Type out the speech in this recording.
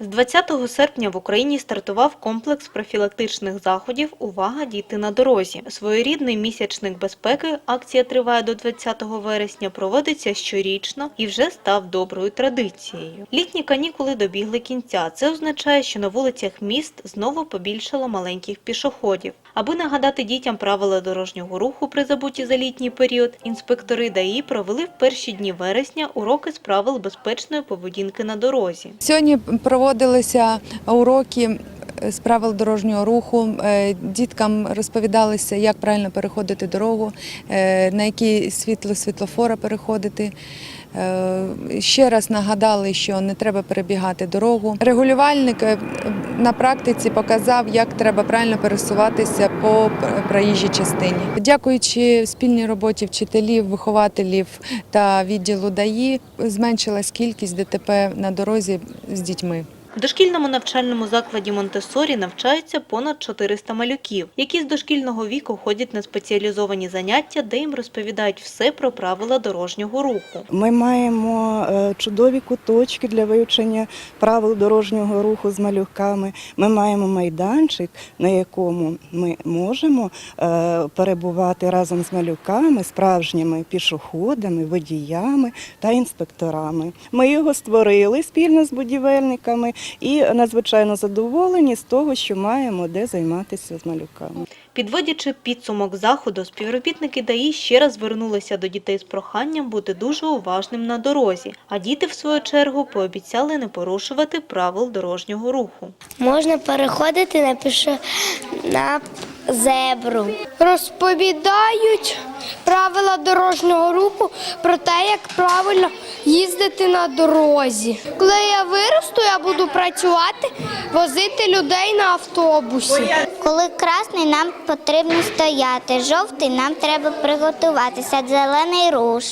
З 20 серпня в Україні стартував комплекс профілактичних заходів «Увага! Діти на дорозі». Своєрідний місячник безпеки, акція триває до 20 вересня, проводиться щорічно і вже став доброю традицією. Літні канікули добігли кінця. Це означає, що на вулицях міст знову побільшало маленьких пішоходів. Аби нагадати дітям правила дорожнього руху при забутті за літній період, інспектори ДАІ провели в перші дні вересня уроки з правил безпечної поведінки на дорозі. Сьогодні проводилися уроки з правил дорожнього руху. Е, Діткам розповідалося, як правильно переходити дорогу, е, на які світло світлофора переходити. Е, Ще раз нагадали, що не треба перебігати дорогу. Регулювальник е, на практиці показав, як треба правильно пересуватися по проїжджій частині. Дякуючи спільній роботі вчителів, вихователів та відділу ДАІ, зменшилась кількість ДТП на дорозі з дітьми. В дошкільному навчальному закладі Монтесорі навчаються понад 400 малюків, які з дошкільного віку ходять на спеціалізовані заняття, де їм розповідають все про правила дорожнього руху. Ми маємо е, чудові куточки для вивчення правил дорожнього руху з малюками. Ми маємо майданчик, на якому ми можемо е, перебувати разом з малюками, справжніми пішоходами, водіями та інспекторами. Ми його створили спільно з будівельниками і надзвичайно задоволені з того, що маємо де займатися з малюками. Підводячи підсумок заходу, співробітники ДАІ ще раз звернулися до дітей з проханням бути дуже уважним на дорозі, а діти, в свою чергу, пообіцяли не порушувати правил дорожнього руху. Можна переходити на пішо на зебру. Розповідають правила дорожнього руху про те, як правильно їздити на дорозі. Коли я виросту, я буду працювати, возити людей на автобусі. Коли красний, нам потрібно стояти. Жовтий нам треба приготуватися. Зелений руш.